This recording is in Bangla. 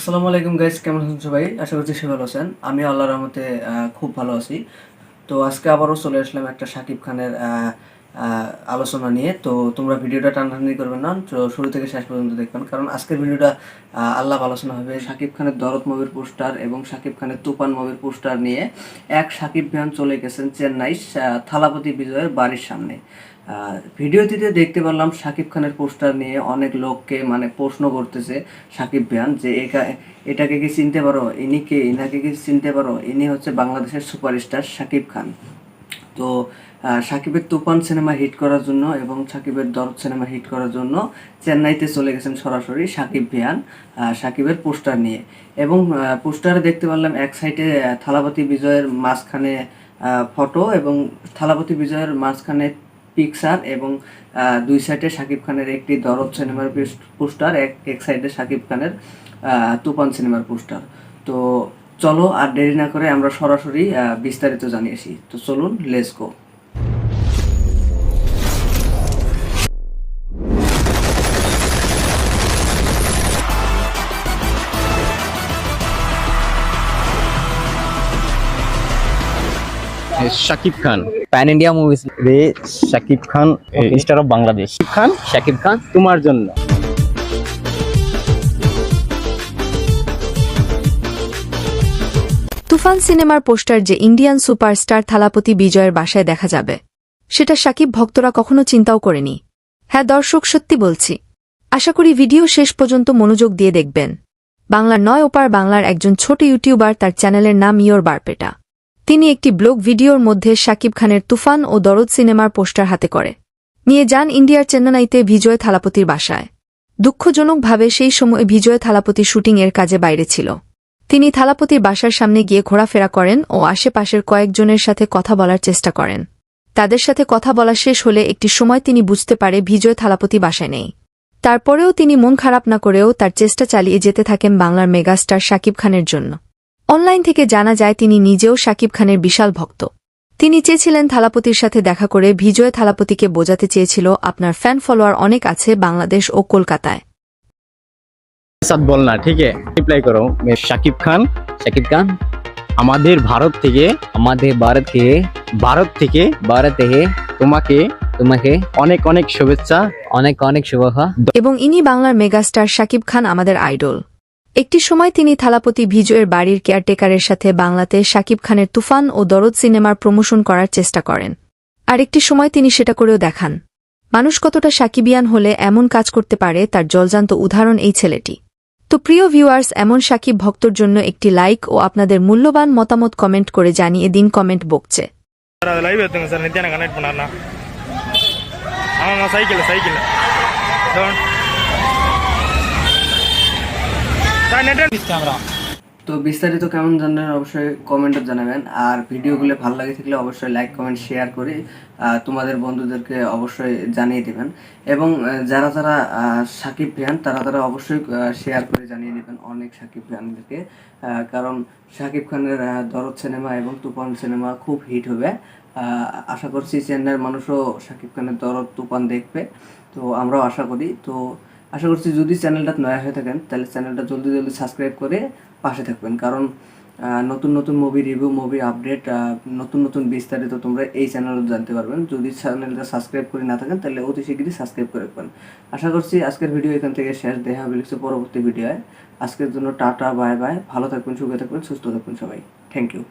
আসসালামু আলাইকুম গাইস কেমন আছেন সবাই? আশা করছি সে ভালো আছেন। আমি আল্লাহর রহমতে খুব ভালো আছি। তো আজকে আবারও চলে আসলাম একটা শাকিব খানের আলোচনা নিয়ে, তো তোমরা ভিডিওটা টানাটানি করবেন না, তো শুরু থেকে শেষ পর্যন্ত দেখবেন। কারণ আজকের ভিডিওটা আল্লাহ আলোচনা হবে। শাকিব খানের দরদ মুভির পোস্টার এবং শাকিব খানের তুফান মুভির পোস্টার নিয়ে এক শাকিব খান চলে গেছেন চেন্নাই থালাপতি বিজয়ের বাড়ির সামনে। ভিডিওটিতে দেখতে পারলাম শাকিব খানের পোস্টার নিয়ে অনেক লোককে মানে প্রশ্ন করতেছে শাকিব খান যে, একা- এটাকে কি চিনতে পারো? ইনি কে? ইনাকে কি চিনতে পারো? ইনি হচ্ছে বাংলাদেশের সুপারস্টার শাকিব খান। তো আহ, শাকিবের তুফান সিনেমা হিট করার জন্য এবং শাকিবের দরদ সিনেমা হিট করার জন্য চেন্নাইতে চলে গেছেন সরাসরি সাকিব ভিয়ান সাকিবের পোস্টার নিয়ে। এবং পোস্টারে দেখতে পারলাম এক সাইডে থালাপতি বিজয়ের মাঝখানে ফটো এবং থালাপতি বিজয়ের মাঝখানে পিকচার এবং দুই সাইডে শাকিব খানের একটি দরদ সিনেমার পোস্টার এক এক সাইডে শাকিব খানের তুফান সিনেমার পোস্টার। তো চলো আর দেরি না করে আমরা সরাসরি বিস্তারিত জানিয়েছি তো চলুন let's go Shakib Khan. Pan India movies রে শাকিব খান স্টার অফ বাংলাদেশ শাকিব খান? শাকিব খান তোমার জন্য। তুফান সিনেমার পোস্টার যে ইন্ডিয়ান সুপারস্টার থালাপতি বিজয়ের বাসায় দেখা যাবে সেটা সাকিব ভক্তরা কখনো চিন্তাও করেনি। হ্যাঁ দর্শক সত্যি বলছি। আশা করি ভিডিও শেষ পর্যন্ত মনোযোগ দিয়ে দেখবেন। বাংলার নয় ওপার বাংলার একজন ছোট ইউটিউবার তার চ্যানেলের নাম ইয়োর বারপেটা। তিনি একটি ব্লগ ভিডিওর মধ্যে শাকিব খানের তুফান ও দরদ সিনেমার পোস্টার হাতে করে। নিয়ে যান ইন্ডিয়ার চেন্নাইতে বিজয় থালাপতির বাসায়। দুঃখজনকভাবে সেই সময় বিজয় থালাপতি শুটিং এর কাজে বাইরে ছিল। তিনি থালাপতির বাসার সামনে গিয়ে ঘোরাফেরা করেন ও আশেপাশের কয়েকজনের সাথে কথা বলার চেষ্টা করেন। তাদের সাথে কথা বলা শেষ হলে একটি সময় তিনি বুঝতে পারে বিজয় থালাপতি বাসায় নেই। তারপরেও তিনি মন খারাপ না করেও তার চেষ্টা চালিয়ে যেতে থাকেন বাংলার মেগাস্টার শাকিব খানের জন্য। অনলাইন থেকে জানা যায় তিনি নিজেও শাকিব খানের বিশাল ভক্ত। তিনি চেয়েছিলেন থালাপতির সাথে দেখা করে বিজয় থালাপতিকে বোঝাতে চেয়েছিল আপনার ফ্যান ফলোয়ার অনেক আছে বাংলাদেশ ও কলকাতায়। সাথ বলনা ঠিক রিপ্লাই করো मैं শাকিব খান। শাকিব খান? আমাদের ভারত থেকে আমাদের ভারত থেকে ভারত থেকে ভারত থেকে তোমাকে তোমাকে অনেক অনেক শুভেচ্ছা। অনেক অনেক শুভেচ্ছা। এবং ইনি বাংলার মেগাস্টার শাকিব খান আমাদের আইডল। একটি সময় তিনি থালাপতি ভিজয়ের বাড়ির কেয়ারটেকারের সাথে বাংলাতে শাকিব খানের তুফান ও দরদ সিনেমার প্রমোশন করার চেষ্টা করেন আর একটি সময় তিনি সেটা করেও দেখান মানুষ কতটা সাকিবিয়ান হলে এমন কাজ করতে পারে তার জলজান্ত উদাহরণ এই ছেলেটি তো প্রিয় ভিউয়ার্স এমন সাকিব ভক্তর জন্য একটি লাইক ও আপনাদের মূল্যবান মতামত কমেন্ট করে জানিয়ে দিন கமெண்ட் বকছে சார் அது லைவ் তো বিস্তারিত কেমন জানলেন অবশ্যই কমেন্টে জানাবেন। আর ভিডিওগুলো ভালো লাগে থাকলে অবশ্যই লাইক কমেন্ট শেয়ার করে তোমাদের বন্ধুদেরকে অবশ্যই জানিয়ে দেবেন। এবং যারা যারা সাকিব ফ্যান, তারা তারা অবশ্যই শেয়ার করে জানিয়ে দেবেন অনেক সাকিব ফ্যানদেরকে। কারণ সাকিব খানের দরদ সিনেমা এবং তুফান সিনেমা খুব হিট হবে। আশা করছি চেন্নাইয়ের মানুষও সাকিব খানের দরদ, তুফান দেখবে। তো আমরাও আশা করি। তো আশা করছি যদি চ্যানেলটা নয়া হয়ে থাকেন, তাহলে চ্যানেলটা জলদি জলদি সাবস্ক্রাইব করে পাশে থাকবেন। কারণ নতুন নতুন মুভি রিভিউ মুভি আপডেট নতুন নতুন বিস্তারিত তোমরা এই চ্যানেলে জানতে পারবেন। যদি চ্যানেলটা সাবস্ক্রাইব করে না থাকেন, তাহলে অতি শীঘ্রই সাবস্ক্রাইব করে রাখবেন। আশা করছি আজকের ভিডিও এখান থেকে শেষ। দেখা হবে লিখছে পরবর্তী ভিডিওয় আজকের জন্য টাটা বাই বাই ভালো থাকবেন, সুখে থাকবেন, সুস্থ থাকবেন সবাই। Thank you